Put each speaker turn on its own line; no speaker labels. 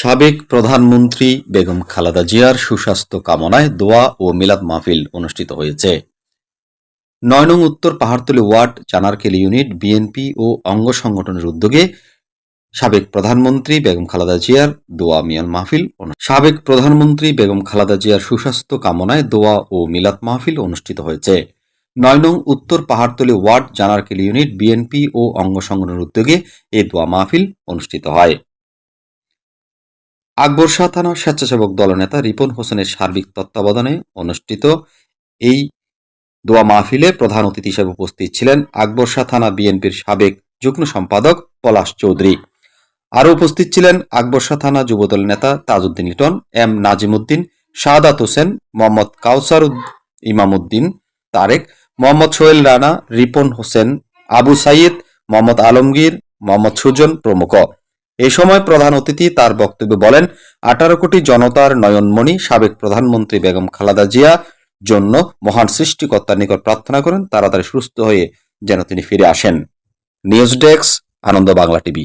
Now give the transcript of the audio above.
সাবেক প্রধানমন্ত্রী বেগম খালেদা জিয়ার সুস্বাস্থ্য কামনায় দোয়া ও মিলাদ মাহফিল অনুষ্ঠিত হয়েছে। নয় নং উত্তর Pahartali ward Janarkel unit, BNP ও অঙ্গ সংগঠনের উদ্যোগে সাবেক প্রধানমন্ত্রী বেগম খালেদা জিয়ার দোয়া মিয়ান মাহফিল সাবেক প্রধানমন্ত্রী বেগম খালেদা জিয়ার সুস্বাস্থ্য কামনায় দোয়া ও মিলাদ মাহফিল অনুষ্ঠিত হয়েছে। নয় নং উত্তর Pahartali ward Janarkel unit, BNP ও অঙ্গ সংগঠনের উদ্যোগে এই দোয়া মাহফিল অনুষ্ঠিত হয়। আকবর শাহ থানা স্বেচ্ছাসেবক দলনেতা রিপন হোসেনের সার্বিক তত্ত্বাবধানে অনুষ্ঠিত এই দোয়া মাহফিলে প্রধান অতিথি হিসেবে উপস্থিত ছিলেন আকবর শাহ থানা বিএনপির সাবেক যুগ্ম সম্পাদক পলাশ চৌধুরী। আরও উপস্থিত ছিলেন আকবর শাহ থানা যুবদল নেতা তাজউদ্দিন লিটন, এম নাজিমুদ্দিন শাহাদাত হোসেন, মোহাম্মদ কাউসার ইমামুদ্দিন তারেক, মোহাম্মদ সোহেল রানা, রিপন হোসেন, আবু সাইদ মোহাম্মদ আলমগীর, মোহাম্মদ সুজন প্রমুখ। এ সময় প্রধান অতিথি তার বক্তব্যে বলেন, আঠারো কোটি জনতার নয়নমণি, সাবেক প্রধানমন্ত্রী বেগম খালেদা জিয়া, জন্য মহান সৃষ্টিকর্তার নিকট প্রার্থনা করেন, তাড়াতাড়ি সুস্থ হয়ে যেন তিনি ফিরে আসেন। News desk, Ananda Bangla TV.